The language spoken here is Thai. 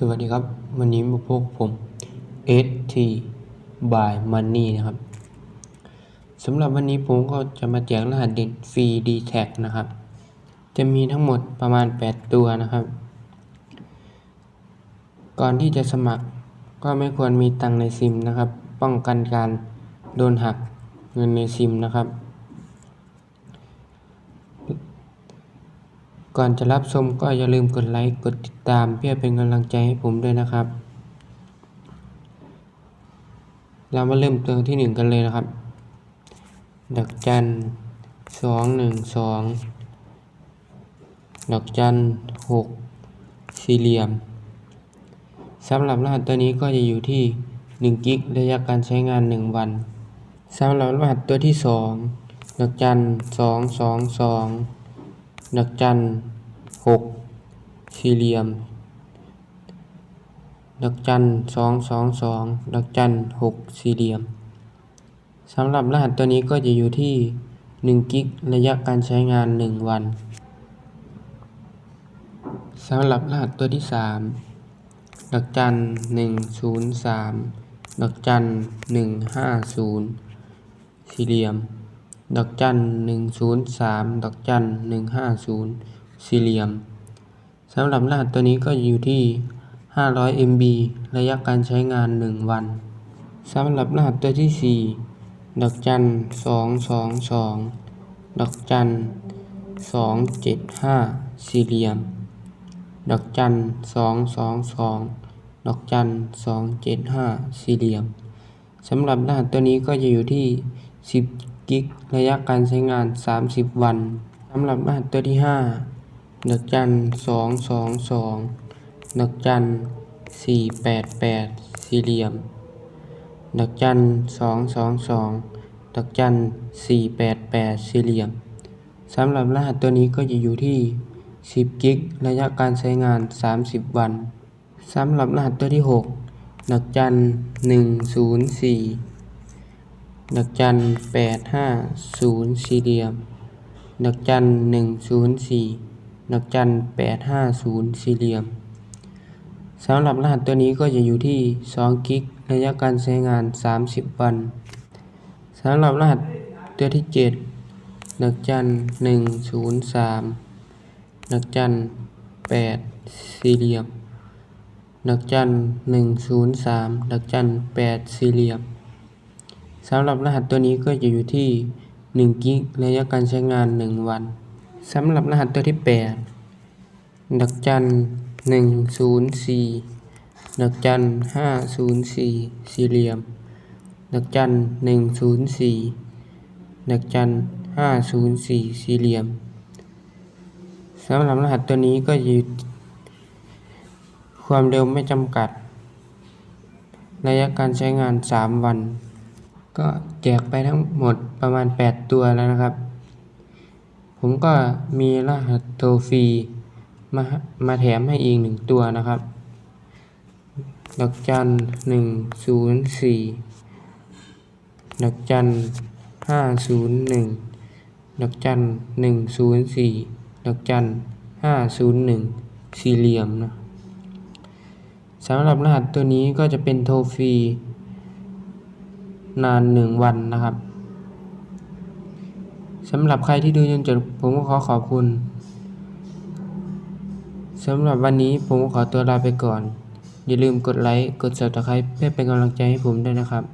สวัสดีครับ วันนี้มาพบผม ST by Money นะครับสำหรับวันนี้ผมก็จะมาแจกรหัสเด็ดฟรี d t a g นะครับ จะมีทั้งหมดประมาณ 8 ตัวนะครับ ก่อนที่จะสมัครก็ไม่ควรมีตังในซิมนะครับ ป้องกันการโดนหักเงินในซิมนะครับ ก่อนจะรับชมก็อย่าลืมกดไลค์ กดติดตามเพื่อเป็นกำลังใจให้ผมด้วยนะครับ เรามาเริ่มตัวที่หนึ่งกันเลยนะครับดอกจันสองหนึ่งสองดอกจันหกสี่เหลี่ยมสำหรับรหัสตัวนี้ก็จะอยู่ที่1กิกระยะการใช้งาน 1 วันสำหรับรหัสตัวที่ 2 ดอกจันสองสองสอง ดอกจันหกสี่เหลี่ยมดอกจันสองสองสองดอกจันหกสี่เหลี่ยมสำหรับรหัสตัวนี้ก็จะอยู่ที่1กิกระยะการใช้งาน 1 วันสำหรับรหัสตัวที่ 3ดอกจันหนึ่งศูนย์สามดอกจันหนึ่งห้าศูนย์สี่เหลี่ยม ดอกจันหนึ่งศูนย์สามดอกจันหนึ่งห้าศูนย์สี่เหลี่ยมสำหรับรหัสตัวนี้ก็อยู่ที่ห้าร้อย MB ระยะการใช้งานหนึ่งวันสำหรับรหัสตัวที่สี่ดอกจันสองสองสองดอกจันสองเจ็ดห้าสี่เหลี่ยม ดอกจันสองสองสองดอกจันสองเจ็ดห้าสี่เหลี่ยมสำหรับรหัสตัวนี้ก็จะอยู่ที่สิบ กิก ระยะการใช้งานสามสิบวันสำหรับรหัสตัวที่ห้าดอกจันสองสองสองดอกจันสี่แปดแปดสี่เหลี่ยมดอกจันสองสองสองดอกจันสี่แปดแปดสี่เหลี่ยมสำหรับรหัสตัวนี้ก็จะอยู่ที่ 10 กิก ระยะการใช้งาน 30 วันสำหรับรหัสตัวที่6ดอกจัน104 ดอกจัน850สี่เหลี่ยมดอกจัน104ดอกจัน850สี่เหลี่ยมสำหรับรหัสตัวนี้ก็จะอยู่ที่2กิกระยะการใช้งาน 30 วันสำหรับรหัสตัวที่ 7ดอกจัน 103ดอกจันแปดสี่เหลี่ยมดอกจันหนึ่งศูนย์สามดอกจันแปดสี่เหลี่ยม สำหรับรหัสตัวนี้ก็จะอยู่ที่หนึ่งกิกระยะการใช้งานหนึ่งวันสำหรับรหัสตัวที่แปดดอกจันหนึ่งศูนย์สี่ดอกจันห้าศูนย์สี่ซีเหลี่ยมดอกจันหนึ่งศูนย์สี่ดอกจันห้าศูนย์สี่สี่เหลี่ยมสำหรับรหัสตัวนี้ก็อยู่ความเร็วไม่จำกัด ระยะการใช้งาน 3 วัน ก็แจกไปทั้งหมดประมาณ 8 ตัวแล้วนะครับ ผมก็มีรหัสโทรฟรีมามาแถมให้อีกหนึ่งตัวนะครับดอกจันหนึ่งศูนย์สี่ดอกจันห้าศูนย์หนึ่งดอกจันหนึ่งศูนย์สี่ดอกจันห้าศูนย์หนึ่งสี่เหลี่ยมนะสำหรับรหัสตัวนี้ก็จะเป็นโทรฟรี นานหนึ่งวันนะครับสำหรับใครที่ดูจนจบผมก็ขอขอบคุณสำหรับวันนี้ผมก็ขอตัวลาไปก่อน อย่าลืมกดไลค์ กด subscribe เพื่อเป็นกำลังใจให้ผมด้วยนะครับ